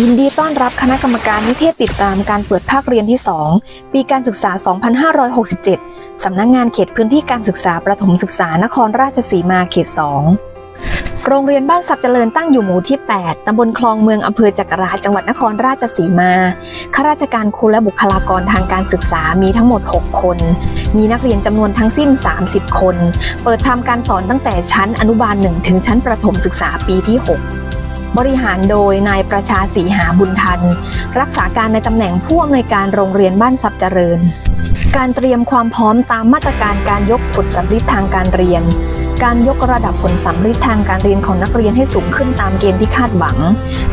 ยินดีต้อนรับคณะกรรมการนิเทศติดตามการเปิดภาคเรียนที่ 2 ปีการศึกษา 2567 สำนักงงานเขตพื้นที่การศึกษาประถมศึกษานครราชสีมาเขต 2 โรงเรียนบ้านสับเจริญตั้งอยู่หมู่ที่ 8 ตำบลคลองเมือง อำเภอจักราชจังหวัดนครราชสีมา ข้าราชการครูและบุคลากรทางการศึกษามีทั้งหมด 6 คน มีนักเรียนจำนวนทั้งสิ้น 30 คน เปิดทำการสอนตั้งแต่ชั้นอนุบาล 1 ถึงชั้นประถมศึกษาปีที่ 6 บริหารโดยนายประชาศรีหาบุญทัน รักษาการในตำแหน่งผู้อำนวยการโรงเรียนบ้านทรัพย์เจริญ การเตรียมความพร้อมตามมาตรการการยกผลสำฤทธิ์ทางการเรียน การยกระดับผลสำฤทธิ์ทางการเรียนของนักเรียนให้สูงขึ้นตามเกณฑ์ที่คาดหวัง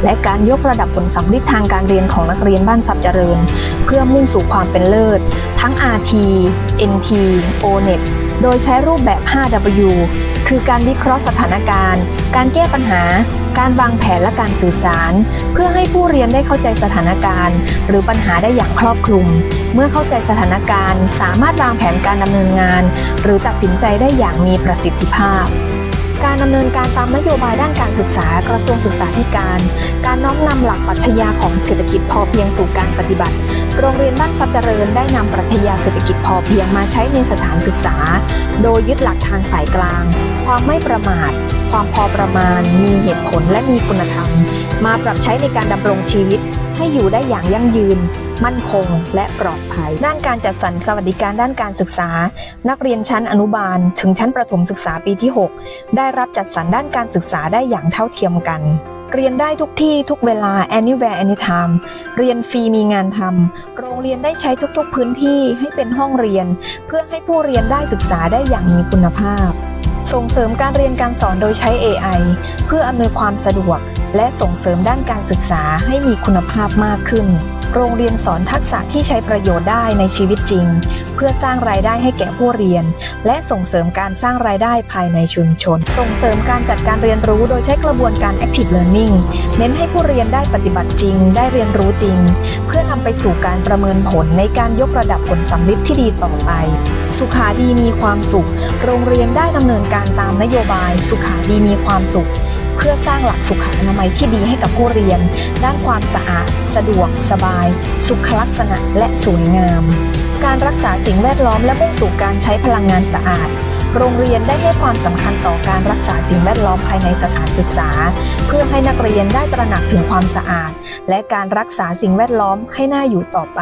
และการยกระดับผลสำฤทธิ์ทางการเรียนของนักเรียนบ้านทรัพย์เจริญ เพื่อมุ่งสู่ความเป็นเลิศ ทั้ง RT NT ONET โดยใช้รูปแบบ 5W คือการวิเคราะห์สถานการณ์ การแก้ปัญหา การวางแผนและการสื่อสาร เพื่อให้ผู้เรียนได้เข้าใจสถานการณ์ หรือปัญหาได้อย่างครอบคลุม เมื่อเข้าใจสถานการณ์ สามารถวางแผนการดำเนินงาน หรือตัดสินใจได้อย่างมีประสิทธิภาพ การดำเนินการตามนโยบายด้านการศึกษากระทรวงศึกษาธิการ การน้อมนำหลักปรัชญาของเศรษฐกิจพอเพียงสู่การปฏิบัติ โรงเรียนบ้านทรัพย์เจริญได้นำปรัชญาเศรษฐกิจพอเพียงมาใช้ในสถานศึกษา โดยยึดหลักทางสายกลาง ความไม่ประมาท ความพอประมาณ มีเหตุผลและมีคุณธรรม มาปรับใช้ในการดำรงชีวิตให้อยู่ได้อย่างยั่งยืน มั่นคง และปลอดภัย ด้านการจัดสรรสวัสดิการด้านการศึกษา นักเรียนชั้นอนุบาล ถึงชั้นประถมศึกษาปีที่ 6 ได้รับจัดสรรด้านการศึกษาได้อย่างเท่าเทียมกันเรียนได้ทุกที่ทุกเวลา anywhere anytime เรียนฟรีมีงานทำ โรงเรียนได้ใช้ทุกๆพื้นที่ให้เป็นห้องเรียน เพื่อให้ผู้เรียนได้ศึกษาได้อย่างมีคุณภาพ ส่งเสริมการเรียนการสอนโดยใช้ AI เพื่ออำนวยความสะดวก และส่งเสริมด้านการศึกษาให้มีคุณภาพมากขึ้น โรงเรียนสอนทักษะที่ใช้ประโยชน์ได้ในชีวิตจริง เพื่อสร้างรายได้ให้แก่ผู้เรียน และส่งเสริมการสร้างรายได้ภายในชุมชน ส่งเสริมการจัดการเรียนรู้โดยใช้กระบวนการ active learning เน้นให้ผู้เรียนได้ปฏิบัติจริง ได้เรียนรู้จริง เพื่อนำไปสู่การประเมินผลในการยกระดับผลสำลิดที่ดีต่อไป สุขาดีมีความสุข โรงเรียนได้ดำเนินการตามนโยบาย สุขาดีมีความสุข เพื่อสร้างหลักสุขอนามัยที่ดีให้กับผู้เรียน ด้านความสะอาด สะดวก สบาย สุขลักษณะ และสวยงาม การรักษาสิ่งแวดล้อมและมุ่งสู่การใช้พลังงานสะอาดโรงเรียนได้ให้ความสำคัญต่อการรักษาสิ่งแวดล้อมภายในสถานศึกษา เพื่อให้นักเรียนได้ตระหนักถึงความสะอาด และการรักษาสิ่งแวดล้อมให้น่าอยู่ต่อไป